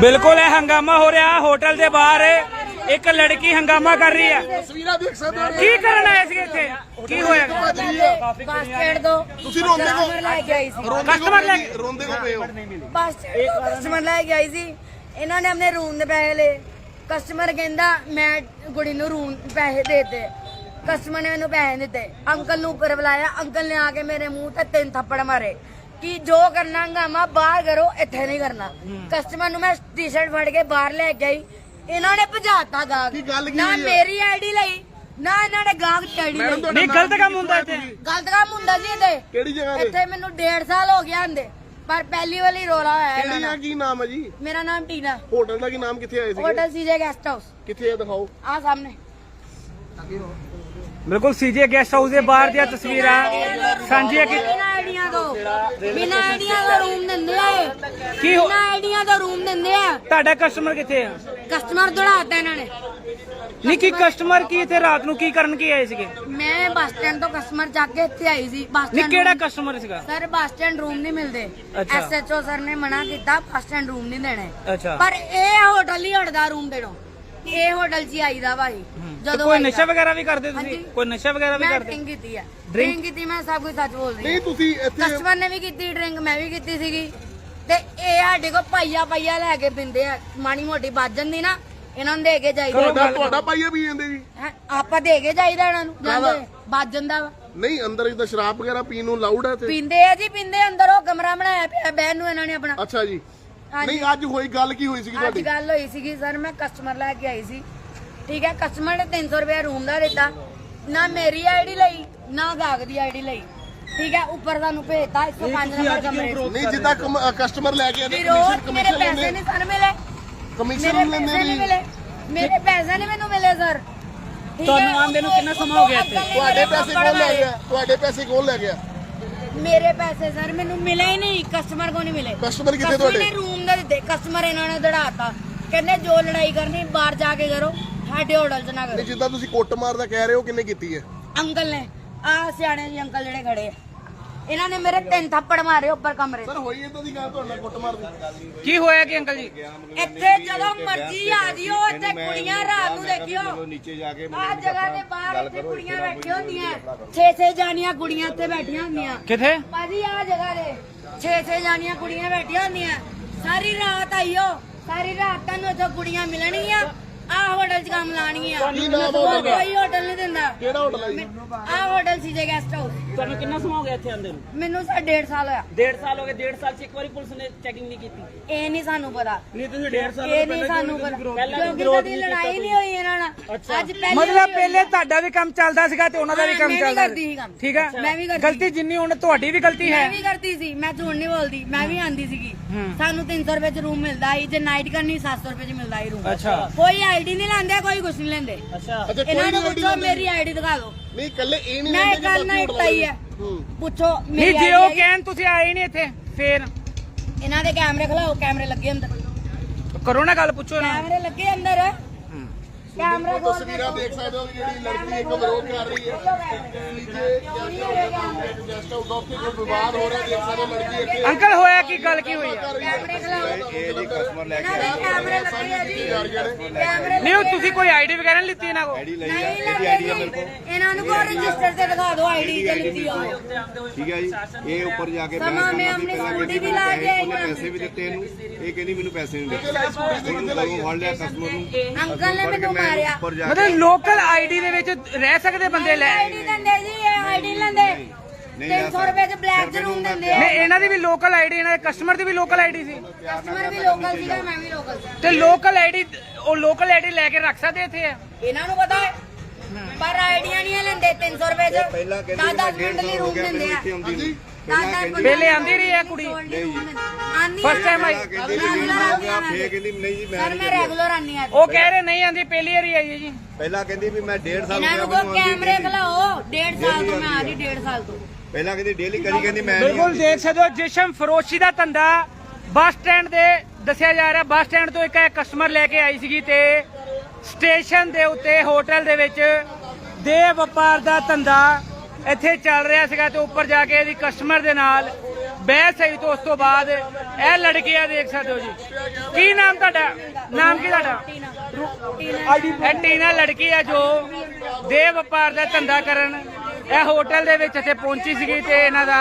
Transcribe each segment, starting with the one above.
ਬਿਲਕੁਲ ਇਹ ਹੰਗਾਮਾ ਹੋ ਰਿਹਾ ਹੋਟਲ ਦੇ ਬਾਹਰ ਇੱਕ ਲੜਕੀ ਹੰਗਾਮਾ ਕਰ ਰਹੀ ਹੈ। ਤਸਵੀਰਾਂ ਦੇਖ ਸਕਦੇ ਹੋ। ਕੀ ਕਰਨ ਆਏ ਸੀ ਇੱਥੇ? ਕੀ ਹੋਇਆ? ਬੱਸ ਸਟੈਂਡ ਤੋਂ ਤੁਸੀਂ ਰੋਂਦੇ ਹੋ ਕਸਟਮਰ ਲੈ ਕੇ ਆਈ ਸੀ। ਰੋਂਦੇ Customer ਲੈ ਕੋ ਰੋਂਦੇ ਕੋ ਪਏ ਹੋ? ਬੱਸ ਸਟੈਂਡ ਤੋਂ ਕਸਟਮਰ ਲੈ ਕੇ ਆਈ ਸੀ। ਇਹਨਾਂ ਨੇ ਆਪਣੇ ਰੂਮ ਦੇ ਪੈਸੇ ਲਏ। ਕਸਟਮਰ ਕਹਿੰਦਾ ਮੈਂ ਕੁੜੀ ਨੂੰ ਰੂਮ ਪੈਸੇ ਦੇ ਦਿੱਤੇ। ਕਸਟਮਰ ਨੇ ਮੈਨੂੰ ਪੈਸੇ ਦਿੱਤੇ। ਅੰਕਲ ਨੂੰ ਉੱਪਰ ਬੁਲਾਇਆ। ਅੰਕਲ ਨੇ ਆ ਕੇ ਮੇਰੇ ਮੂੰਹ ਤੇ ਤਿੰਨ ਥੱਪੜ ਮਾਰੇ। ਕਿ ਜੋ ਕਰਨਾ ਹੰਗਾਮਾ ਬਾਹਰ ਕਰੋ ਇੱਥੇ ਨਹੀਂ ਕਰਨਾ। ਕਸਟਮਰ ਨੂੰ ਮੈਂ ਟੀ-ਸ਼ਰਟ ਫੜ ਕੇ ਬਾਹਰ ਲੈ ਕੇ ਆਈ। ਇਹਨਾਂ ਨੇ ਭਜਾਤਾ ਗਾਹਕ। ਕੀ ਗੱਲ ਕੀ ਨਾ ਹੋਈ? ਮੇਰੀ ਆਈਡੀ ਲਈ ਨਾ ਇਹਨਾਂ ਨੇ ਮੈਡਮ ਲਈ। ਤੁਹਾਡਾ ਨਹੀਂ ਗਲਤ ਕੰਮ ਹੁੰਦਾ ਇੱਥੇ? ਗਲਤ ਕੰਮ ਹੁੰਦਾ ਜੀ ਇਹਦੇ। ਕਿਹੜੀ ਜਗ੍ਹਾ ਤੇ? ਇੱਥੇ ਮੈਨੂੰ 1.5 ਸਾਲ ਹੋ ਗਿਆ ਹੁੰਦੇ ਪਰ ਪਹਿਲੀ ਵਾਲੀ ਰੋਲਾ ਹੋਇਆ ਇਹਨਾਂ ਕਿਹੜੀ ਆ ਨਾਲ। ਕੀ ਨਾਮ ਹੈ ਜੀ? ਮੇਰਾ ਨਾਮ ਟੀਨਾ। ਹੋਟਲ ਦਾ ਕੀ ਨਾਮ ਕਿੱਥੇ ਆਏ ਸੀ ਹੋਟਲ ਸੀਜੇ ਗੈਸਟ ਹਾਊਸ ਕਿੱਥੇ ਆ ਦਿਖਾਓ। ਆ ਸਾਹਮਣੇ। ਬਿਲਕੁਲ ਸੀਜੇ ਗੈਸਟ ਹਾਊਸ ਦੇ ਬਾਹਰ ਦੀਆਂ ਤਸਵੀਰਾਂ। ਸਾਂਝੀਆਂ ਕੀ ਆਈਡੀਆਂ ਤੋਂ ਬਿਨਾਂ ਆਈਡੀਆਂ ਦਾ ਰੂਮ ਦਿੰਦੇ ਆ ਇਹ। ਕੀ ਹੋ- ਬਿਨਾਂ ਆਈਡੀਆਂ ਦਾ ਰੂਮ ਦਿੰਦੇ ਆ। ਤੁਹਾਡਾ ਕਸਟਮਰ ਕਿੱਥੇ ਆ? ਕਸਟਮਰ ਦੌੜਾਤਾ ਇਹਨਾਂ ਨੇ। ਨਹੀਂ ਕੀ ਕਸਟਮਰ ਕੀ ਇੱਥੇ ਰਾਤ ਨੂੰ ਕੀ ਕਰਨ ਕੀ ਆਏ ਸੀਗੇ? ਮੈਂ ਬੱਸ ਸਟੈਂਡ ਤੋਂ ਕਸਟਮਰ ਚੱਕ ਕੇ ਇੱਥੇ ਆਈ ਸੀ ਬੱਸ ਨਹੀਂ ਸਟੈਂਡ ਕਿਹੜਾ ਕਸਟਮਰ ਸੀਗਾ? ਸਰ ਬੱਸ ਸਟੈਂਡ ਰੂਮ ਨਹੀਂ ਮਿਲਦੇ। ਅੱਛਾ। ਐਸਐਚਓ ਸਰ ਨੇ ਮਨਾ ਕੀਤਾ ਬੱਸ ਸਟੈਂਡ ਰੂਮ ਨਹੀਂ ਦੇਣੇ। ਅੱਛਾ। ਪਰ ਇਹ ਹੋਟਲ ਹੀ ਹਟਦਾ ਰੂਮ ਦੇਣੋਂ। ਇਹ ਹੋਟਲ 'ਚ ਹੀ ਆਈਦਾ ਭਾਈ। ਤੇ ਜਦੋਂ ਕੋਈ ਆਈਦਾ। ਨਸ਼ਾ ਵਗੈਰਾ ਵੀ ਕਰਦੇ ਤੁਸੀਂ? ਹਾਂਜੀ। ਕੋਈ ਨਸ਼ਾ ਵਗੈਰਾ ਵੀ ਮੈਂ ਕਰਦੇ? ਡਰਿੰਕ ਕੀਤੀ Drink? ਡਰਿੰਕ ਕੀਤੀ ਮੈਂ ਸਭ ਕੁਝ ਸੱਚ ਬੋਲ ਰਹੀ ਨਹੀਂ ਤੁਸੀਂ ਇੱਥੇ ਕਸਟਮਰ ਨੇ ਵੀ ਕੀਤੀ ਡਰਿੰਕ ਮੈਂ ਵੀ ਕੀਤੀ ਸੀਗੀ। ਤੇ ਇਹ ਸਾਡੇ ਕੋ ਪਾਈਆ ਪਾਈਆ ਲੈ ਕੇ ਪਿੰਦੇ ਆ। ਮਾਣੀ ਮੋਟੀ ਵੱਜ ਜਾਂਦੀ ਨਾ ਇਹਨਾਂ ਨੂੰ ਦੇ ਕੇ ਜਾਈਦਾ। ਤੁਹਾਡਾ ਤੁਹਾਡਾ ਪਾਈਆ ਵੀ ਜਾਂਦੇ ਜੀ। ਹੈਂ, ਆਪਾਂ ਦੇ ਕੇ ਜਾਈਦਾ ਇਹਨਾਂ ਨੂੰ? ਜਾਂਦੇ ਵੱਜ ਜਾਂਦਾ ਵਾ। ਨਹੀਂ ਅੰਦਰ ਇਹਦਾ ਸ਼ਰਾਬ ਵਗੈਰਾ ਪੀਣ ਨੂੰ ਲਾਊਡ ਹੈ ਇੱਥੇ? ਪੀਂਦੇ ਆ ਜੀ ਪੀਂਦੇ ਅੰਦਰ ਉਹ ਕਮਰਾ ਬਣਾਇਆ ਪਿਆ ਬਹਿਣ ਨੂੰ ਇਹਨਾਂ ਨੇ ਆਪਣਾ। ਅੱਛਾ ਜੀ। ਹਾਂਜੀ। ਨਹੀਂ ਅੱਜ ਹੋਈ ਗੱਲ ਕੀ ਹੋਈ ਸੀਗੀ ਅੱਜ ਤੁਹਾਡੀ ਗੱਲ ਹੋਈ ਸੀਗੀ ਸਰ ਮੈਂ ਕਸਟਮਰ ਲੈ ਕੇ ਆਈ ਸੀ। ਠੀਕ ਹੈ ਕਸਟਮਰ ਨੇ 300 ਰੁਪਏ ਰੂਮ ਦਾ ਦਿੱਤਾ। ਨਾ ਮੇਰੀ ਆਈਡੀ ਲਈ ਨਾ ਗਾਹਕ ਦੀ ਆਈਡੀ ਲਈ। ਠੀਕ ਹੈ? ਉੱਪਰ ਸਾਨੂੰ ਭੇਜਤਾ 105 ਨੰਬਰ ਕਮਰੇ 'ਚ। ਨਹੀਂ ਜਿੱਦਾਂ ਕਸਟਮਰ ਲੈ ਕੇ ਆਦੇ ਵਿਰੋਧ ਮੇਰੇ ਕਮਿਸ਼ਨ ਪੈਸੇ ਲੈਂਦੇ। ਨਹੀਂ ਸਰ ਮਿਲੇ। ਕਮਿਸ਼ਨ ਮੇਰੇ ਲੈਂਦੇ ਪੈਸੇ ਨਹੀਂ ਮਿਲੇ। ਮੇਰੇ ਪੈਸੇ ਨਹੀਂ ਮੈਨੂੰ ਮਿਲੇ ਸਰ ਠੀਕ ਹੈ? ਤੁਹਾਨੂੰ ਆਉਂਦੇ ਨੂੰ ਕਿੰਨਾ ਸਮਾਂ ਹੋ ਗਿਆ ਇੱਥੇ? ਤੁਹਾਡੇ ਮੇਰੇ ਪੈਸੇ ਕੌਣ ਲੈ। ਗਿਆ? ਤੁਹਾਡੇ ਪੈਸੇ ਕੌਣ ਲੈ ਗਿਆ? ਮੇਰੇ ਪੈਸੇ ਸਰ ਮੈਨੂੰ ਮਿਲੇ ਹੀ ਨਹੀਂ। ਕਸਟਮਰ ਕੋ ਨਹੀਂ ਮਿਲੇ। Customer ਕਿੱਥੇ ਤੁਹਾਡੇ? ਰੂਮ ਦੇ ਦਿੱਤੇ। ਕਸਟਮਰ ਇਹਨਾਂ ਨੇ ਦੜਾਤਾ। ਕਹਿੰਦੇ ਜੋ ਲੜਾਈ ਕਰਨੀ ਬਾਹਰ ਜਾ ਕੇ ਕਰੋ। ਸਾਡੇ ਹੋਟਲ 'ਚ ਨਾ ਕਰੋ। ਨਹੀਂ ਜਿੱਦਾਂ ਤੁਸੀਂ ਕੁੱਟ ਮਾਰਦਾ ਕਹਿ ਰਹੇ ਹੋ ਕਿੰਨੇ ਕੀਤੀ ਹੈ? ਅੰਕਲ ਨੇ। ਆ ਸਿਆਣੇ ਜੀ ਅੰਕਲ ਜਿਹੜੇ ਖੜੇ ਆ। ਇਹਨਾਂ ਨੇ ਮੇਰੇ ਤਿੰਨ ਥੱਪੜ ਮਾਰੇ ਉੱਪਰ ਕਮਰੇ 'ਚ। ਸਰ ਹੋਈ ਇਦਾਂ ਦੀ ਗੱਲ ਤੁਹਾਡੇ ਨਾਲ ਕੁੱਟ ਮਾਰਦੀ ਕੀ ਹੋਇਆ ਕਿ ਅੰਕਲ ਜੀ? ਇੱਥੇ ਜਦੋਂ ਮਰਜ਼ੀ ਆ ਜਿਓ ਇੱਥੇ ਕੁੜੀਆਂ ਰਾਤ ਨੂੰ ਦੇਖਿਓ। ਨੀਚੇ ਜਾ ਕੇ ਆ ਜਗ੍ਹਾ ਦੇ ਬਾਹਰ ਇੱਥੇ ਕੁੜੀਆਂ ਬੈਠੀਆਂ ਹੁੰਦੀਆਂ। ਛੇ ਛੇ ਜਾਨੀਆਂ ਕੁੜੀਆਂ ਇੱਥੇ ਬੈਠੀਆਂ ਹੁੰਦੀਆਂ। ਕਿੱਥੇ? ਭਾਜੀ ਆ ਜਗ੍ਹਾ ਦੇ। ਛੇ ਛੇ ਜਾਨੀਆਂ ਕੁੜੀਆਂ ਬੈਠੀਆਂ ਹੁੰਦੀਆਂ। ਸਾਰੀ ਰਾਤ ਆਈਓ। ਸਾਰੀ ਰਾਤ ਤੁਹਾਨੂੰ ਇੱਥੇ ਕੁੜੀਆਂ ਮਿਲਣਗੀਆਂ। ਆ ਹੋਟਲ 'ਚ ਕੰਮ ਕੀ ਨਾਮ ਆ ਹੋਟਲ ਦਾ? ਕੋਈ ਹੋਟਲ ਨਹੀਂ ਦਿੰਦਾ। ਕਿਹੜਾ ਹੋਟਲ ਹੈ ਜੀ? ਆ ਹੋਟਲ ਸੀ ਜੇ ਗੈਸਟ ਹਾਊਸ ਤੁਹਾਨੂੰ ਕਿੰਨਾ ਸਮਾਂ ਹੋ ਗਿਆ ਇੱਥੇ ਆਂਦੇ ਨੂੰ? ਮੈਨੂੰ ਸਰ 1.5 ਸਾਲ ਹੋਇਆ। ਡੇਢ ਸਾਲ ਹੋ ਗਏ ਡੇਢ ਸਾਲ ਚ ਇੱਕ ਵਾਰੀ ਪੁਲਿਸ ਨੇ ਚੈਕਿੰਗ ਨਹੀਂ ਕੀਤੀ। ਇਹ ਨਹੀਂ ਸਾਨੂੰ ਪਤਾ। ਨਹੀਂ ਤੁਸੀਂ ਡੇਢ ਸਾਲ ਇਹ ਨਹੀਂ ਸਾਨੂੰ ਪਤਾ। ਕਿਉਂਕਿ ਕਦੀ ਲੜਾਈ ਨਹੀਂ ਹੋਈ ਇਹਨਾਂ ਅੱਜ ਪਹਿਲੀ ਮਤਲਬ ਪਹਿਲੇ ਤੁਹਾਡਾ ਵੀ ਕੰਮ ਚੱਲਦਾ ਸੀਗਾ ਤੇ ਉਹਨਾਂ ਦਾ ਵੀ ਹਾਂ, ਕੰਮ ਮੈਂ ਵੀ ਚੱਲਦਾ ਕਰਦੀ ਸੀ ਕੰਮ। ਠੀਕ ਹੈ ਮੈਂ ਵੀ ਕਰਦੀ ਗਲਤੀ ਜਿੰਨੀ ਹੁਣ ਤੁਹਾਡੀ ਵੀ ਗਲਤੀ ਹੈ। ਮੈਂ ਵੀ ਕਰਦੀ ਸੀ ਮੈਂ ਝੂਠ ਨਹੀਂ ਬੋਲਦੀ ਮੈਂ ਵੀ ਆਂਦੀ ਸੀਗੀ। ਹੂੰ। ਸਾਨੂੰ 300 ਰੁਪਏ ਚ ਰੂਮ ਮਿਲਦਾ ਸੀ ਜੇ ਨਾਈਟ ਕਰਨੀ 700 ਰੁਪਏ ਚ ਮਿਲਦਾ ਸੀ ਰੂਮ ਅੱਛਾ। ਕੋਈ ਆਈਡੀ ਨਹੀਂ ਲੈਂਦੇ ਕੋਈ ਕੁਝ ਨਹੀਂ ਲੈਂਦੇ। ਅੱਛਾ। ਅੱਛਾ ਕੋਈ ਇਹਨਾਂ ਨੂੰ ਨਹੀਂ ਪੁੱਛੋ ਮੇਰੀ ਆਈਡੀ ਦਿਖਾ ਦਿਓ। ਨਹੀਂ ਕੱਲੇ ਇਹ ਨਹੀਂ ਮੈਂ ਲੈਂਦੇ ਕਿ ਕੱਲ ਬਾਕੀ ਨਾਈਟ ਹੋਟਲ ਤਾਈ ਹੈ। ਹੂੰ। ਪੁੱਛੋ ਨਹੀਂ ਮੇਰੀ ਜੇ ਉਹ। ਕਹਿਣ ਤੁਸੀਂ ਆਏ ਨਹੀਂ ਇੱਥੇ ਫੇਰ। ਇਹਨਾਂ ਦੇ ਕੈਮਰੇ ਖਲਾਓ ਕੈਮਰੇ ਲੱਗੇ ਅੰਦਰ। ਕਰੋ ਨਾ ਗੱਲ ਪੁੱਛੋ ਨਾ। ਕੈਮਰੇ ਲੱਗੇ ਅੰਦਰ। ਕੈਮਰਾ ਖੋਲ ਕੇ ਤਸਵੀਰਾਂ ਦੇਖ ਸਕਦੇ ਹੋ ਕਿ ਜਿਹੜੀ ਲੜਕੀ ਇੱਕ ਵਿਰੋਧ ਕਰ ਰਹੀ ਹੈ। ਨੀਚੇ ਗੈਸਟ ਹਾਊਸ ਉੱਥੇ ਕੋਈ ਵਿਵਾਦ ਹੋ ਰਿਹਾ ਦੇਖ ਸਕਦੇ ਹੋ ਲੜਕੀ ਇੱਥੇ ਅੰਕਲ ਹੋਇਆ ਕੀ? ਗੱਲ ਕੀ ਹੋਈ ਹੈ। ਕੈਮਰੇ ਖਲਾਓ ਇਹ ਜੀ ਕਸਟਮਰ ਲੈ ਕੇ ਇਹਨਾਂ ਦੇ ਕੈਮਰੇ ਲੱਗੇ ਆ ਜੀ। ਕੈਮਰੇ ਨਹੀਂ ਉਹ ਤੁਸੀਂ ਕੋਈ ਆਈਡੀ ਵਗੈਰਾ ਨਹੀਂ ਲਿੱਤੀ ਇਹਨਾਂ ਕੋਲ? ਆਈਡੀ ਲਈ ਆ। ਇਹਦੀ ਆਈਡੀ ਆ ਮੇਰੇ ਲੱਗੇ ਕੋਲ। ਇਹਨਾਂ ਨੂੰ ਕੋ ਰਜਿਸਟਰ ਤੇ ਦਿਖਾ ਦਿਓ ਆਈਡੀ ਤੇ ਲਿਖੀ ਹੋਵੇ ਠੀਕ ਹੈ ਜੀ। ਇਹ ਉੱਪਰ ਜਾ ਕੇ ਮੈਂ ਕਰਨਾ ਸੀ ਪਹਿਲਾਂ ਵੀ ਲਾ ਕੇ ਆਈ ਉਹਨੇ ਹਾਂ। ਪੈਸੇ ਵੀ ਦਿੱਤੇ ਇਹਨੂੰ। ਇਹ ਕਹਿੰਦੀ ਮੈਨੂੰ ਪੈਸੇ ਨਹੀਂ ਦਿੱਤੇ ਉਹਨੂੰ ਗਲੋਂ ਫੜ ਲਿਆ ਕਸਟਮਰ ਨੂੰ। ਅੰਕਲ ਨੇ ਕੇ ਮੈਨੂੰ ਮਾਰਿਆ। ਮਤਲਬ ਲੋਕਲ ਆਈਡੀ ਦੇ ਵਿੱਚ ਰਹਿ ਸਕਦੇ ਬੰਦੇ ਲੈ। ਆਈਡੀ ਦਿੰਦੇ ਜੀ ਇਹ ਆਈਡੀ ਲੈਂਦੇ। 300 ਰੁਪਏ ਚ ਬਲੈਕ ਰੂਮ ਦਿੰਦੇ ਆ। ਨਹੀਂ ਇਹਨਾਂ ਦੀ ਵੀ ਲੋਕਲ ਆਈਡੀ ਇਹਨਾਂ ਦੇ ਕਸਟਮਰ ਦੀ ਵੀ ਲੋਕਲ ਆਈਡੀ ਸੀ। ਕਸਟਮਰ ਵੀ ਲੋਕਲ ਸੀਗਾ ਮੈਂ ਵੀ ਲੋਕਲ ਸੀ। ਤੇ ਲੋਕਲ ਆਈਡੀ ਉਹ ਲੋਕਲ ਆਈਡੀ ਲੈ ਕੇ ਰੱਖ ਸਕਦੇ ਇੱਥੇ ਆ? ਇਹਨਾਂ ਨੂੰ ਪਤਾ ਹੈ ਪਰ ਆਈਡੀਆਂ ਨਹੀਂ ਲੈਂਦੇ 300 ਰੁਪਏ ਚ ਪਹਿਲਾਂ ਕਹਿੰਦੀ 10 ਮਿੰਟ ਲਈ ਰੂਮ ਦਿੰਦੇ ਆ। ਪਹਿਲੇ ਆਂਦੀ ਰਹੀ ਹੈ ਕੁੜੀ। First time ਆਈ। ਕਹਿੰਦੀ ਵੀ ਮੈਨੂੰ ਹੋ। ਗਿਆ ਫੇਰ ਕਹਿੰਦੀ ਨਹੀਂ ਜੀ ਮੈਂ ਸਰ ਮੈਂ ਰੈਗੂਲਰ ਆਨੀ ਆ ਉਹ ਕਹਿ ਰਹੇ ਨਹੀਂ ਆਂਦੀ ਪਹਿਲੀ ਵਾਰੀ ਆਈ ਹੈ ਜੀ। ਪਹਿਲਾਂ ਕਹਿੰਦੀ ਵੀ ਮੈਂ 1.5 ਸਾਲ ਇਹਨਾਂ ਨੂੰ ਕੋ ਕੈਮਰੇ। ਖਲਾਓ 1.5 ਸਾਲ ਤੋਂ ਮੈਂ ਆ ਰਹੀ 1.5 ਸਾਲ ਤੋਂ। ਪਹਿਲਾਂ ਕਹਿੰਦੀ ਡੇਲੀ ਕਰੀ ਕਹਿੰਦੀ ਮੈਂ ਨਹੀਂ ਬਿਲਕੁਲ ਦੇਖ ਸਕਦੇ ਹੋ ਜਿਸ਼ਮ ਫਰੋਸ਼ੀ ਦਾ ਧੰਦਾ ਬੱਸ ਸਟੈਂਡ ਦੇ ਦੱਸਿਆ ਜਾ ਰਿਹਾ। ਬੱਸ ਸਟੈਂਡ ਤੋਂ ਇੱਕ ਕਸਟਮਰ ਲੈ ਕੇ ਆਈ ਸੀਗੀ ਤੇ ਸਟੇਸ਼ਨ ਦੇ ਉੱਤੇ ਹੋਟਲ ਦੇ ਵਿੱਚ ਦੇ ਵਪਾਰ ਦਾ ਧੰਦਾ ਇੱਥੇ ਚੱਲ ਰਿਹਾ ਸੀਗਾ ਤੇ ਉੱਪਰ ਜਾ ਕੇ ਇਹਦੀ ਕਸਟਮਰ ਦੇ ਨਾਲ ਬਹਿਸ ਹੋਈ ਤੋਂ ਉਸ ਤੋਂ ਬਾਅਦ ਇਹ ਲੜਕੀਆਂ ਦੇਖ ਸਕਦੇ ਹੋ ਜੀ। ਕੀ ਨਾਮ ਤੁਹਾਡਾ? ਨਾਮ ਕੀ ਤੁਹਾਡਾ? ਇਹ ਟੀਨਾ ਲੜਕੀ ਆ ਜੋ ਦੇ ਵਪਾਰ ਦਾ ਧੰਦਾ ਕਰਨ, ਇਹ ਹੋਟਲ ਦੇ ਵਿੱਚ ਇੱਥੇ ਪਹੁੰਚੀ ਸੀਗੀ ਤੇ ਇਹਨਾਂ ਦਾ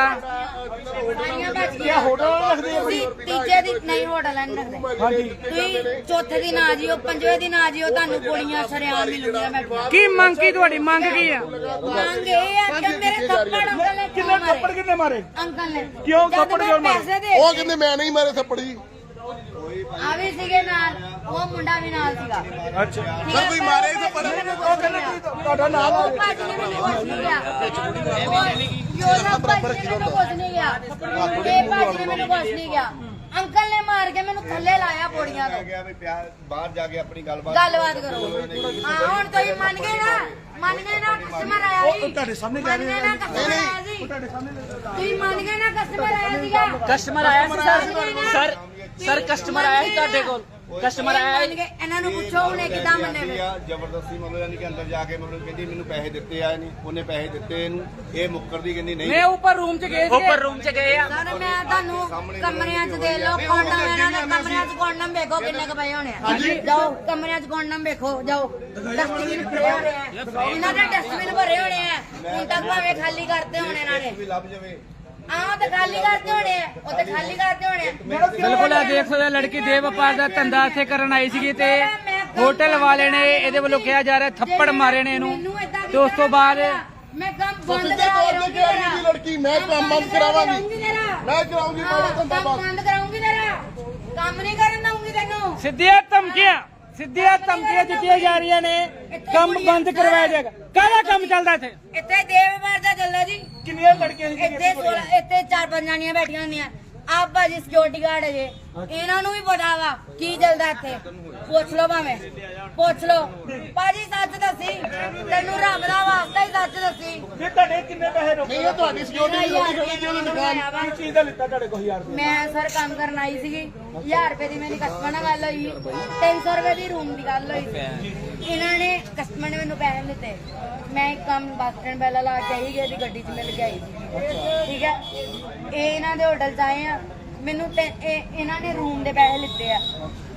ਇਹ ਹੋਟਲ ਰੱਖਦੇ ਆ ਤੀਜੇ ਦੀ ਨਹੀਂ ਹੋਟਲ ਨਹੀਂ ਰੱਖਦੇ। ਹਾਂਜੀ। ਤੁਸੀਂ ਚੌਥੇ ਦਿਨ ਆ ਜਿਓ ਪੰਜਵੇਂ ਦਿਨ ਆ ਜਿਓ ਤੁਹਾਨੂੰ ਗੋਲੀਆਂ ਸ਼ਰਿਆਮ ਮਿਲੂਗੀਆਂ ਮੈਂ ਕੀ ਮੰਗ ਕੀ ਤੁਹਾਡੀ? ਮੰਗ ਕੀ ਆ? ਮੰਗ ਇਹ ਆ ਕਿ ਮੇਰੇ ਥੱਪੜ ਅੰਕਲ ਨੇ ਕਿੰਨੇ ਥੱਪੜ ਕਿੰਨੇ ਮਾਰੇ? ਅੰਕਲ ਨੇ। ਕਿਉਂ ਜਦ ਥੱਪੜ ਮੈਂ ਕਿਉਂ ਮਾਰੇ? ਪੈਸੇ ਦੇ ਉਹ ਕਹਿੰਦੇ ਮੈਂ ਨਹੀਂ ਮਾਰੇ ਥੱਪੜ ਆ ਵੀ ਸੀਗੇ ਨਾਲ ਉਹ ਮੁੰਡਾ ਵੀ ਨਾਲ ਸੀਗਾ। ਅੱਛਾ। ਸਰ ਕੋਈ ਮਾਰੇ ਥੱਪੜ ਉਹ ਕਹਿੰਦੇ ਤੁਹਾਡਾ ਨਾਮ ਉਹ ਭਾਜੀ ਨੇ ਮੈਨੂੰ ਕੁਛ ਨਹੀਂ ਗਿਆ ਯੋਨਾ ਭਾਜੀ ਨੇ ਮੈਨੂੰ ਕੁਛ ਨਹੀਂ ਗਿਆ ਇਹ ਭਾਜੀ ਨੇ ਮੈਨੂੰ ਕੁਛ ਨਹੀਂ ਗਿਆ ਅੰਕਲ ਨੇ ਮਾਰ ਕੇ ਮੈਨੂੰ ਥੱਲੇ ਲਾਇਆ ਪੌੜੀਆਂ ਤੋਂ। ਗਿਆ ਵੀ ਪਿਆਰ ਬਾਹਰ ਜਾ ਕੇ ਆਪਣੀ ਗੱਲਬਾਤ ਗੱਲਬਾਤ ਕਰੋ। ਹਾਂ ਹੁਣ ਤੁਸੀਂ ਮੰਨ ਗਏ ਨਾ ਮੰਨ ਗਏ ਨਾ ਕਸਟਮਰ ਆਇਆ ਸੀ। ਤੁਹਾਡੇ ਸਾਹਮਣੇ ਕਹਿ ਰਹੇ ਨਾ ਕਸਟਮਰ ਆਇਆ ਸੀ। ਤੁਹਾਡੇ ਸਾਹਮਣੇ ਤੁਸੀਂ ਮੰਨ ਗਏ ਨਾ ਕਸਟਮਰ ਆਇਆ ਸੀਗਾ। ਕਸਟਮਰ ਆਇਆ ਸੀ ਸਰ? ਸਰ ਸਰ ਕਸਟਮਰ ਆਇਆ ਸੀ ਤੁਹਾਡੇ ਕੋਲ? ਕਸਟਮਰ ਆਇਆ ਗਏ ਇਹਨਾਂ ਨੂੰ ਪੁੱਛੋ ਉਹਨੇ ਕਿਦਾਂ ਮੰਨੇ ਵੇ। ਜ਼ਬਰਦਸਤੀ ਮਤਲਬ ਯਾਨੀ ਕਿ ਅੰਦਰ ਜਾ ਕੇ ਮਤਲਬ ਕਹਿੰਦੀ ਮੈਨੂੰ ਪੈਸੇ ਦਿੱਤੇ ਆ ਨਹੀਂ ਉਹਨੇ ਪੈਸੇ ਦਿੱਤੇ ਇਹਨੂੰ ਇਹ ਮੁੱਕਰਦੀ ਕਹਿੰਦੀ ਨਹੀਂ। ਮੈਂ ਉੱਪਰ ਰੂਮ 'ਚ ਗਏ ਉੱਪਰ ਰੂਮ 'ਚ ਗਏ ਆ। ਸਰ ਮੈਂ ਤੁਹਾਨੂੰ ਕਮਰਿਆਂ 'ਚ ਦੇ ਲਓ ਕੋਂਡਮ ਇਹਨਾਂ ਦੇ ਕਮਰਿਆਂ 'ਚ ਕੋਂਡਮ ਵੇਖੋ ਕਿੰਨੇ ਕ ਪਏ ਹੋਣੇ ਆ। ਜਾਓ ਕਮਰਿਆਂ 'ਚ ਕੋਂਡਮ ਵੇਖੋ ਜਾਓ। ਡਸਟਬਿਨ ਭਰੇ ਹੋਣੇ ਆ। ਇਹਨਾਂ ਦੇ ਡਸਟਬਿਨ ਭਰੇ ਹੋਣੇ ਆ। ਹੁਣ ਤੱਕ ਭਾਵੇਂ ਖਾਲੀ ਕਰਤੇ ਹੋਣੇ ਇਹਨਾਂ ਨੇ। ਵੀ ਲੱਭ ਜਾਵੇ। ਆਹ ਤੇ ਖਾਲੀ ਕਰਤੇ ਹੋਣੇ ਆ ਉਹ ਤੇ ਖਾਲੀ ਕਰਤੇ ਹੋਣੇ ਆ। ਬਿਲਕੁਲ ਇਹ ਦੇਖ ਸਕਦੇ ਹੋ ਲੜਕੀ ਦੇਹ ਵਪਾਰ ਦਾ ਧੰਦਾ ਇੱਥੇ ਕਰਨ ਆਈ ਸੀਗੀ ਤੇ ਹੋਟਲ ਵਾਲੇ ਨੇ ਇਹਦੇ ਵੱਲੋਂ ਕਿਹਾ ਜਾ ਰਿਹਾ ਥੱਪੜ ਮਾਰੇ ਨੇ ਇਹਨੂੰ। ਤੇ ਉਸ ਤੋਂ ਬਾਅਦ ਮੈਂ ਕੰਮ ਬੰਦ ਸਿੱਧੇ ਕਰਾ ਤੌਰ ਤੇ ਕਹਿ ਰਹੀ ਜੀ ਲੜਕੀ ਮੈਂ ਕੰਮ ਬੰਦ ਕਰਾਵਾਂਗੀ। ਤੇਰਾ ਮੈਂ ਕਰਾਉਂਗੀ ਮਾੜਾ ਧੰਦਾ ਕੰਮ ਬੰਦ ਬੰਦ ਕਰਾਉਂਗੀ ਤੇਰਾ ਕੰਮ ਨਹੀਂ ਕਰਨ ਦਊਂਗੀ ਤੈਨੂੰ। ਸਿੱਧੀਆਂ ਧਮਕੀਆਂ ਸਿੱਧੀਆਂ ਧਮਕੀਆਂ ਦਿੱਤੀਆਂ ਜਾ ਰਹੀਆਂ ਨੇ। ਕੰਮ ਬੰਦ ਕਰਵਾਇਆ ਜਾਏਗਾ। ਕਾਹਦਾ ਕੰਮ ਚੱਲਦਾ ਇੱਥੇ? ਇੱਥੇ ਦੇਵ ਦਾ ਚੱਲਦਾ ਜੀ। ਕਿੰਨੀਆਂ ਲੜਕੀਆਂ ਸੋਲਾਂ- ਇੱਥੇ ਪੰਜ ਜਾਣੀਆਂ ਬੈਠੀਆਂ ਹੁੰਦੀਆਂ। ਆਪ ਭਾਜੀ ਸਿਕਿਉਰਿਟੀ ਗਾਰਡ ਹੈ ਜੇ। ਇਹਨਾਂ ਨੂੰ ਵੀ ਪਤਾ ਵਾ ਕੀ ਚੱਲਦਾ ਇੱਥੇ। ਪੁੱਛ ਲਓ ਭਾਵੇਂ। ਪੁੱਛ ਲਓ। ਭਾਜੀ ਸੱਚ ਦੱਸੀ। ਤੈਨੂੰ ਰੱਬ ਦਾ ਵਾਸਤਾ ਹੀ ਸੱਚ ਦੱਸੀ। ਫਿਰ ਤੁਹਾਡੇ ਕਿੰਨੇ ਪੈਸੇ ਰੁਕੇ ਨਹੀਂ ਤੁਹਾਡੀ ਸਿਕਿਉਰਿਟੀ ਦੀ ਜੀ ਦੁਕਾਨ ਚੀਜ਼ ਦਾ ਲਿੱਤਾ ਤੁਹਾਡੇ ਕੋਲ 1000 ਮੈਂ ਸਰ ਕੰਮ ਕਰਨ ਆਈ ਸੀਗੀ। 1000 ਰੁਪਏ ਦੀ ਮੇਰੀ ਕਸਟਮਰ ਨਾਲ ਗੱਲ ਹੋਈ। 300 ਰੁਪਏ ਦੀ ਰੂਮ ਦੀ ਗੱਲ ਹੋਈ ਸੀ। ਇਹਨਾਂ ਨੇ ਕਸਟਮਰ ਨੇ ਮੈਨੂੰ ਪੈਸੇ ਦਿੱਤੇ। ਮੈਂ ਇੱਕ ਕੰਮ ਬੱਸ ਸਟੈਂਡ ਪਹਿਲਾਂ ਲਾ ਕੇ ਆਈ ਗਈ ਦੀ ਗੱਡੀ 'ਚ ਮਿਲ ਕੇ ਠੀਕ ਹੈ ਇਹ ਇਹਨਾਂ ਦੇ ਹੋਟਲ 'ਚ ਆਏ ਆ। ਮੈਨੂੰ ਤੇ ਇਹ ਇਹਨਾਂ ਨੇ ਰੂਮ ਦੇ ਪੈਸੇ ਲਿੱਤੇ ਆ।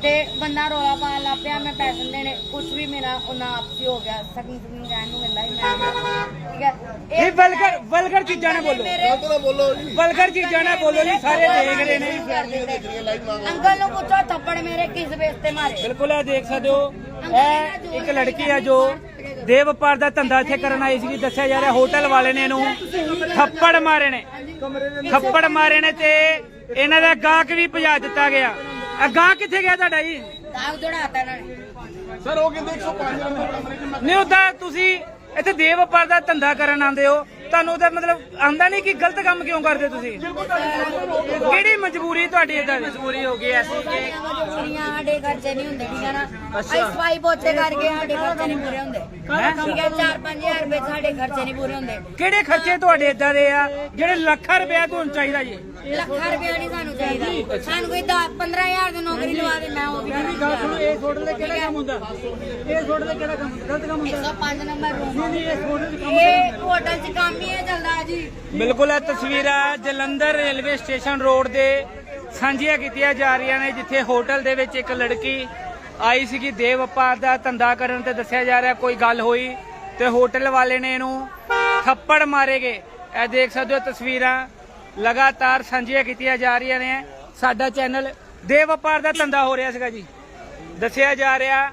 ਤੇ ਬੰਦਾ ਰੋਲਾ ਪਾਉਣ ਲੱਗ ਪਿਆ ਮੈਂ ਪੈਸੇ ਨੀ ਦੇਣੇ ਕੁਝ ਵੀ ਮੇਰਾ ਉਹਨਾਂ ਆਪਸੀ ਹੋ ਗਿਆ ਸਕਨ ਸਕਨ ਕਹਿਣ ਨੂੰ ਕਹਿੰਦਾ ਸੀ ਮੈਂ ਠੀਕ ਹੈ? ਇਹ ਵਲਗਰ ਵਲਗਰ ਚੀਜ਼ਾਂ ਨਾ ਬੋਲੋ। ਮੇਰੇ ਗਲਤ ਨਾ ਬੋਲੋ ਜੀ। ਵਲਗਰ ਚੀਜ਼ਾਂ ਨਾ ਬੋਲੋ ਜੀ ਸਾਰੇ ਦੇਖ ਰਹੇ ਨੇ। ਅੰਕਲ ਨੂੰ ਪੁੱਛੋ ਥੱਪੜ ਮੇਰੇ। ਕਿਸ ਬੇਸ ਤੇ ਮਾਰੇ? ਬਿਲਕੁਲ ਇਹ ਦੇਖ ਸਕਦੇ ਹੋ। ਇਹ ਇੱਕ ਲੜਕੀ ਆ ਜੋ ਦੇਹ ਵਪਾਰ ਦਾ ਧੰਦਾ ਇੱਥੇ ਕਰਨ ਆਈ ਸੀਗੀ ਦੱਸਿਆ ਜਾ ਰਿਹਾ ਹੋਟਲ ਵਾਲੇ ਨੇ ਇਹਨੂੰ। ਥੱਪੜ ਮਾਰੇ ਨੇ। ਥੱਪੜ ਮਾਰੇ ਨੇ ਤੇ ਇਹਨਾਂ ਦਾ ਗਾਹਕ ਵੀ ਭਜਾ ਦਿੱਤਾ ਗਿਆ। ਗਾਹਕ ਕਿੱਥੇ ਗਿਆ ਤੁਹਾਡਾ ਜੀ? ਦਾਗ ਦੌੜਾਤਾ ਇਹਨਾਂ ਨੇ। ਸਰ ਉਹ ਕਹਿੰਦੇ 105 ਨੰਬਰ ਕਮਰੇ 'ਚ ਮੈਂ ਨਹੀਂ ਉਦਾਂ ਤੁਸੀਂ ਇੱਥੇ ਦੇਹ ਵਪਾਰ ਦਾ ਧੰਦਾ ਕਰਨ ਆਉਂਦੇ ਹੋ। ਤੁਹਾਨੂੰ ਉਹਦਾ ਮਤਲਬ ਆਂਦਾ ਨਹੀਂ ਕਿ ਗਲਤ ਕੰਮ ਕਿਉਂ ਕਰਦੇ ਤੁਸੀਂ? ਕਿਹੜੀ ਮਜਬੂਰੀ ਤੁਹਾਡੀ ਇਦਾਂ ਦੀ? ਮਜਬੂਰੀ ਹੋ ਗਈ ਐਸੀ ਕਿ ਕੁੜੀਆਂ ਸਾਡੇ ਖਰਚੇ ਨਹੀਂ ਹੁੰਦੇ ਠੀਕ ਹੈ ਨਾ। ਅਸੀਂ ਸਫ਼ਾਈ ਪੋਚੇ ਕਰਕੇ ਸਾਡੇ ਖਰਚੇ ਨਹੀਂ ਪੂਰੇ ਹੁੰਦੇ। ਠੀਕ ਹੈ 4-5000 ਰੁਪਏ ਸਾਡੇ ਖਰਚੇ ਨਹੀਂ ਪੂਰੇ ਹੁੰਦੇ। ਕਿਹੜੇ ਖਰਚੇ ਤੁਹਾਡੇ ਇਦਾਂ ਦੇ ਆ ਜਿਹੜੇ ਲੱਖਾਂ ਰੁਪਇਆ ਤੁਹਾਨੂੰ ਚਾਹੀਦਾ ਜੀ? ਲੱਖਾਂ ਰੁਪਏ ਨਹੀਂ ਸਾਨੂੰ ਚਾਹੀਦਾ। ਸਾਨੂੰ ਕੋਈ 15000 ਦੀ ਨੌਕਰੀ ਲਵਾ ਦੇ ਮੈਂ ਉਹ ਵੀ ਗੱਲ ਸੁਣੋ ਇਹ ਹੋਟਲ ਦਾ ਕਿਹੜਾ ਕੰਮ ਹੁੰਦਾ? ਇਹ ਹੋਟਲ ਦਾ ਕਿਹੜਾ ਕੰਮ ਗਲਤ ਕੰਮ 105 ਨੰਬਰ ਰੂਮ ਇਹ ਹੋਟਲ 'ਚ ਕੰਮ ਹੀ ਇਹ ਚੱਲਦਾ ਜੀ। ਬਿਲਕੁਲ ਇਹ ਤਸਵੀਰਾਂ ਜਲੰਧਰ ਰੇਲਵੇ ਸਟੇਸ਼ਨ ਰੋਡ ਦੇ ਸਾਂਝੀਆਂ ਕੀਤੀਆਂ ਜਾ ਰਹੀਆਂ ਨੇ ਜਿੱਥੇ ਹੋਟਲ ਦੇ ਵਿੱਚ ਇੱਕ ਲੜਕੀ ਆਈ ਸੀਗੀ ਦੇਹ ਵਪਾਰ ਦਾ ਧੰਦਾ ਕਰਨ ਤੇ ਦੱਸਿਆ ਜਾ ਰਿਹਾ ਕੋਈ ਗੱਲ ਹੋਈ ਤੇ ਹੋਟਲ ਵਾਲੇ ਨੇ ਇਹਨੂੰ ਥੱਪੜ ਮਾਰੇਗੇ ਇਹ ਦੇਖ ਸਕਦੇ ਹੋ ਤਸਵੀਰਾਂ ਲਗਾਤਾਰ ਸਾਂਝੀਆਂ ਕੀਤੀਆਂ ਜਾ ਰਹੀਆਂ ਨੇ। ਸਾਡਾ ਚੈਨਲ ਦੇਹ ਵਪਾਰ ਦਾ ਧੰਦਾ ਹੋ ਰਿਹਾ ਸੀਗਾ ਜੀ। ਦੱਸਿਆ ਜਾ ਰਿਹਾ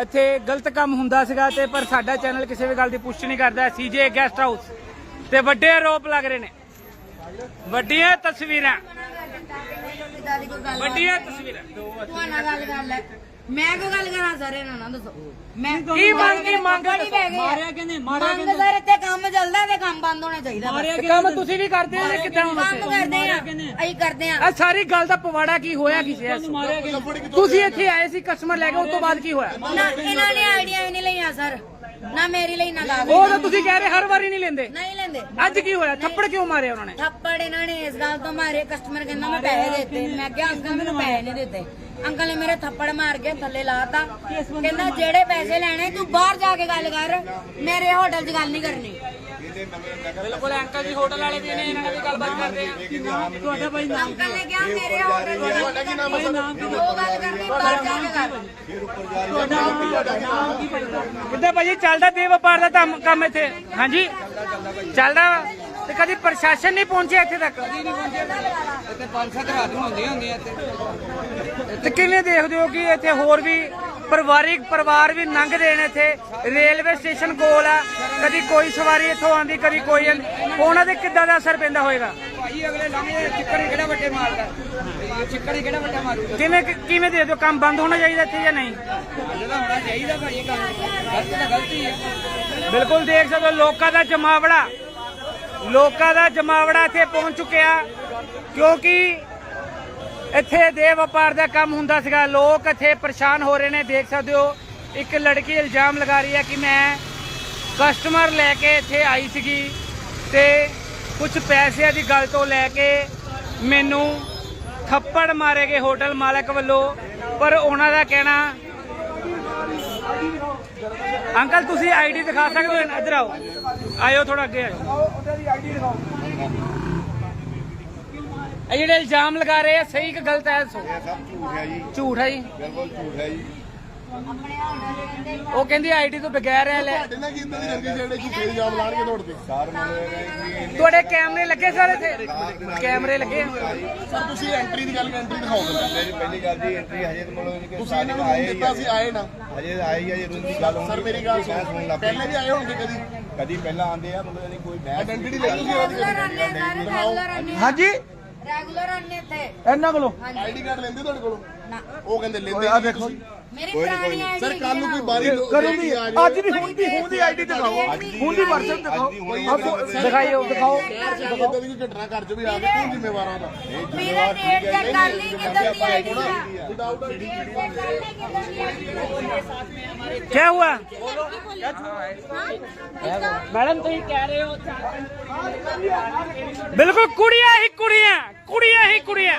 ਇੱਥੇ ਗਲਤ ਕੰਮ ਹੁੰਦਾ ਸੀਗਾ ਤੇ ਪਰ ਸਾਡਾ ਚੈਨਲ ਕਿਸੇ ਵੀ ਗੱਲ ਦੀ ਪੁਸ਼ਟੀ ਨਹੀਂ ਕਰਦਾ ਸੀਜੇ ਗੈਸਟ ਹਾਊਸ ਤੇ ਵੱਡੇ ਆਰੋਪ ਲੱਗ ਰਹੇ ਨੇ। ਵੱਡੀਆਂ ਤਸਵੀਰਾਂ। ਵੱਡੀਆਂ ਤਸਵੀਰਾਂ। ਮੈਂ ਕੋਈ ਗੱਲ ਕਰਾਂ ਸਰ ਇਹਨਾਂ ਨਾਲ ਦੱਸੋ। ਮੈਂ ਕੀ ਮੰਗ ਕੀ ਮੰਗ ਮਾਰਿਆ ਕਹਿੰਦੇ ਮਾਰਿਆ ਕਹਿੰਦੇ ਸਰ ਇੱਥੇ ਕੰਮ ਚੱਲਦਾ ਤੇ ਕੰਮ ਬੰਦ ਹੋਣਾ ਚਾਹੀਦਾ ਬਸ। ਤੇ ਕੰਮ ਤੁਸੀਂ ਵੀ ਕਰਦੇ ਹੋ ਜਾਂ ਕਿੱਦਾਂ ਹੁਣ? ਕੰਮ ਕਰਦੇ ਆ। ਅਸੀਂ ਕਰਦੇ ਆ। ਆ ਸਾਰੀ ਗੱਲ ਦਾ ਪਵਾੜਾ ਕੀ ਹੋਇਆ ਕਿਸੇ ਤੁਸੀਂ ਇੱਥੇ ਆਏ ਸੀ ਕਸਟਮਰ ਲੈ ਕੇ ਉਸ ਤੋਂ ਬਾਅਦ ਕੀ ਹੋਇਆ? ਨਾ ਇਹਨਾਂ ਨੇ ਆਈਡੀਆ ਵੀ ਨਹੀਂ ਲਈਆਂ ਸਰ। ਨਾ ਮੇਰੀ ਲਈ ਨਾ ਗਾ ਉਹ ਤਾਂ ਤੁਸੀਂ ਕਹਿ ਰਹੇ ਹਰ ਵਾਰੀ ਨਹੀਂ ਲੈਂਦੇ। ਨਹੀਂ ਲੈਂਦੇ। ਅੱਜ ਕੀ ਹੋਇਆ? ਥੱਪੜ ਕਿਉਂ ਮਾਰੇ ਉਹਨਾਂ ਨੇ? ਥੱਪੜ ਇਹਨਾਂ ਨੇ ਇਸ ਗੱਲ ਤੋਂ ਮਾਰੇ। ਕਸਟਮਰ ਕਹਿੰਦਾ ਮੈਂ ਪੈਸੇ ਦਿੱਤੇ। ਮੈਂ ਕਿਹਾ ਅੰਕਲ ਮੈਨੂੰ ਪੈਸੇ ਨਹੀਂ ਦਿੱਤੇ। ਅੰਕਲ ਨੇ ਮੇਰੇ ਥੱਪੜ ਮਾਰ ਕੇ ਥੱਲੇ ਲਾਤਾ। ਕਹਿੰਦਾ ਜਿਹੜੇ ਪੈਸੇ ਲੈਣੇ ਤੂੰ ਬਾਹਰ ਜਾ ਕੇ ਗੱਲ ਕਰ। ਮੇਰੇ ਹੋਟਲ 'ਚ ਗੱਲ ਨਹੀਂ ਕਰਨੀ। ਬਿਲਕੁਲ ਅੰਕਲ ਜੀ ਹੋਟਲ ਵਾਲੇ ਵੀ ਨੇ ਇਹਨਾਂ ਨਾਲ ਵੀ ਗੱਲਬਾਤ ਕਰਦੇ ਆ। ਤੁਹਾਡਾ ਭਾਈ ਅੰਕਲ ਨੇ ਕਿਹਾ ਮੇਰੇ ਆਰਡਰ ਤੁਹਾਡਾ ਕੀ ਨਾਮ ਹੈ? ਜੋ ਗੱਲ ਕਰਨੀ ਬਾਹਰ ਜਾ ਕੇ ਜਾ ਰਹੀ ਹੈ? ਕਿੱਦਾਂ ਭਾਜੀ ਚੱਲਦਾ ਦੇ ਵਪਾਰ ਦਾ ਕੰਮ ਕੰਮ ਇੱਥੇ। ਹਾਂਜੀ? ਚੱਲਦਾ ਵਾ। ਤੇ ਕਦੀ ਪ੍ਰਸ਼ਾਸਨ ਨਹੀਂ ਪਹੁੰਚਿਆ ਇੱਥੇ ਤੱਕ? ਇੱਥੇ ਪੰਜ ਸੱਤ ਰਾਤ ਨੂੰ ਹੁੰਦੀਆਂ ਹੁੰਦੀਆਂ ਇੱਥੇ। ਤੇ ਕਿਵੇਂ ਦੇਖਦੇ ਹੋ ਕਿ ਇੱਥੇ ਹੋਰ ਵੀ ਪਰਿਵਾਰਿਕ ਪਰਿਵਾਰ ਵੀ ਲੰਘਦੇ ਨੇ ਇੱਥੇ? ਰੇਲਵੇ ਸਟੇਸ਼ਨ ਕੋਲ ਆ ਕਦੀ ਕੋਈ ਸਵਾਰੀ ਇੱਥੋਂ ਆਂਦੀ ਕਦੀ ਕੋਈ। ਉਹਨਾਂ ਦੇ ਕਿੱਦਾਂ ਦਾ ਅਸਰ ਪੈਂਦਾ ਹੋਏਗਾ? ਭਾਈ ਅਗਲੇ ਲੰਘਦੇ ਚਿੱਕੜ ਕਿਹੜਾ ਵੱਡੇ ਮਾਰਦਾ? ਚਿੱਕੜ ਕਿਹੜਾ ਵੱਡਾ ਮਾਰੂਗਾ? ਕਿਵੇਂ ਕਿਵੇਂ ਦੇਖਦੇ ਹੋ? ਕੰਮ ਬੰਦ ਹੋਣਾ ਚਾਹੀਦਾ ਇੱਥੇ ਜਾਂ ਨਹੀਂ? ਹੋਣਾ ਚਾਹੀਦਾ ਭਾਈ ਕੰਮ। ਗਲਤ ਤਾਂ ਗਲਤੀ ਹੈ। ਬਿਲਕੁਲ ਦੇਖ ਸਕਦੇ ਹੋ ਲੋਕਾਂ ਦਾ ਜਮਾਵੜਾ। ਲੋਕਾਂ ਦਾ ਜਮਾਵੜਾ ਇੱਥੇ ਪਹੁੰਚ ਚੁੱਕਿਆ, ਕਿਉਂਕਿ ਇੱਥੇ ਦੇ ਵਪਾਰ ਦਾ ਕੰਮ ਹੁੰਦਾ ਸੀਗਾ। ਲੋਕ ਇੱਥੇ ਪਰੇਸ਼ਾਨ ਹੋ ਰਹੇ ਨੇ, ਦੇਖ ਸਕਦੇ ਹੋ, ਇੱਕ ਲੜਕੀ ਇਲਜ਼ਾਮ ਲਗਾ ਰਹੀ ਹੈ ਕਿ ਮੈਂ ਕਸਟਮਰ ਲੈ ਕੇ ਇੱਥੇ ਆਈ ਸੀਗੀ ਤੇ ਕੁਝ ਪੈਸਿਆਂ ਦੀ ਗੱਲ ਤੋਂ ਲੈ ਕੇ ਮੈਨੂੰ ਥੱਪੜ ਮਾਰੇ ਗਏ ਹੋਟਲ ਮਾਲਕ ਵੱਲੋਂ, ਪਰ ਉਹਨਾਂ ਦਾ ਕਹਿਣਾ ਅੰਕਲ ਤੁਸੀਂ ਆਈਡੀ ਦਿਖਾ ਸਕਦੇ ਹੋ? ਇੱਧਰ ਆਓ। ਆਇਓ ਥੋੜਾ ਅੱਗੇ ਆਇਓ। ਇਹ ਜਿਹੜੇ ਇਲਜ਼ਾਮ ਲਗਾ ਰਹੇ ਆ ਸਹੀ ਕਿ ਗਲਤ ਹੈ ਦੱਸੋ। ਇਹ ਸਭ ਝੂਠ ਹੈ ਜੀ। ਝੂਠ ਹੈ ਜੀ। ਬਿਲਕੁਲ ਝੂਠ ਹੈ ਜੀ। ਉਹ ਕਹਿੰਦੀ ਆਈਡੀ ਤੋਂ ਬਗੈਰ ਹੈ ਲੈ ਤੁਹਾਡੇ ਨਾਲ ਕੀ ਇਦਾਂ ਦੀ ਰੰਗੀ ਜਿਹੜੇ ਝੂਠੇ ਇਲਜ਼ਾਮ ਲਾਣਗੇ ਤੁਹਾਡੇ ਤੇ ਸਾਰ ਮਤਲਬ ਇਹ ਕਿ ਤੁਹਾਡੇ ਕੈਮਰੇ ਲੱਗੇ ਸਾਰੇ ਇੱਥੇ? ਕੈਮਰੇ ਲੱਗੇ? ਸਰ ਤੁਸੀਂ ਐਂਟਰੀ ਦੀ ਗੱਲ ਐਂਟਰੀ ਦਿਖਾਓ ਮੇਰੀ ਪਹਿਲੀ ਗੱਲ ਦੀ ਐਂਟਰੀ ਹਜੇ ਤਾਂ ਮਤਲਬ ਕਿ ਤੁਸੀਂ ਇਹਨਾਂ ਨੂੰ ਆਏ ਦਿੱਤਾ ਸੀ ਆਏ ਨਾ। ਹਜੇ ਆਏ ਹੀ ਹਜੇ ਰੂਮ ਦੀ ਗੱਲ ਸਰ ਮੇਰੀ ਗੱਲ ਸੁਣ। ਪਹਿਲੇ ਵੀ ਆਏ ਹੋਣਗੇ ਕਦੀ? ਕਦੀ ਪਹਿਲਾਂ ਆਂਦੇ ਆ ਮਤਲਬ ਨਹੀਂ ਕੋਈ ਬਹਿਸ ਆਇਡੈਂਟੀ ਲਈ ਤੁਸੀਂ ਉਹਨਾਂ ਦੀ ਰੈਗੂਲਰ ਆਨੇ ਸਾਰੇ ਰੈਗੂਲਰ ਆਨੇ ਹਾਂਜੀ। ਰੈਗੂਲਰ ਆਨੇ ਇੱਥੇ। ਇਹਨਾਂ ਕੋਲੋਂ? ਆਈਡੀ ਕਾਰਡ ਲੈਂਦੇ ਤੁਹਾਡੇ ਕੋਲੋਂ? ਨਾ। ਉਹ ਕਹਿੰਦੇ ਲੈਂਦੇ ਆ ਦੇਖੋ। ਮੇਰੀ ਪੁਰਾਣੀ ਆਈਡੀ ਸਰ ਕੱਲ ਨੂੰ ਕੋਈ ਬਾਰੀ ਕਰੂੰਗੀ ਅੱਜ ਦੀ ਹੁਣ ਦੀ ਹੁਣ ਦੀ ਆਈਡੀ ਦਿਖਾਓ। ਹੁਣ ਦੀ ਵਰਸ਼ਨ ਦਿਖਾਓ। ਦਿਖਾਈਓ ਦਿਖਾਓ ਇਦਾਂ ਦੀ ਕੋਈ ਘਟਨਾ ਘਰ ਚ ਵੀ ਆ ਗਈ ਕੌਣ ਜ਼ਿੰਮੇਵਾਰ ਆ ਉਹਦਾ। ਮੇਰਾ ਡੇਟ ਚੈੱਕ ਕਰ ਲਈ ਕਿੱਦਾਂ ਦੀ ਆਈਡੀ ਦਾ ਵਿਦਆਊਟ ਆਈਡੀ ਕੀ ਹੁਆ हाँ? ਮੈਡਮ ਤੁਸੀਂ ਕਹਿ ਰਹੇ ਹੋ ਬਿਲਕੁਲ ਕੁੜੀਆਂ ਹੀ ਕੁੜੀਆਂ ਕੁੜੀਆਂ ਹੀ ਕੁੜੀਆਂ।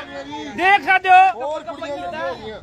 ਦੇਖ ਸਕਦੇ ਹੋ। ਹੋਰ ਕੁੜੀਆਂ ਕਿੱਥੇ ਹੋ ਗਈਆਂ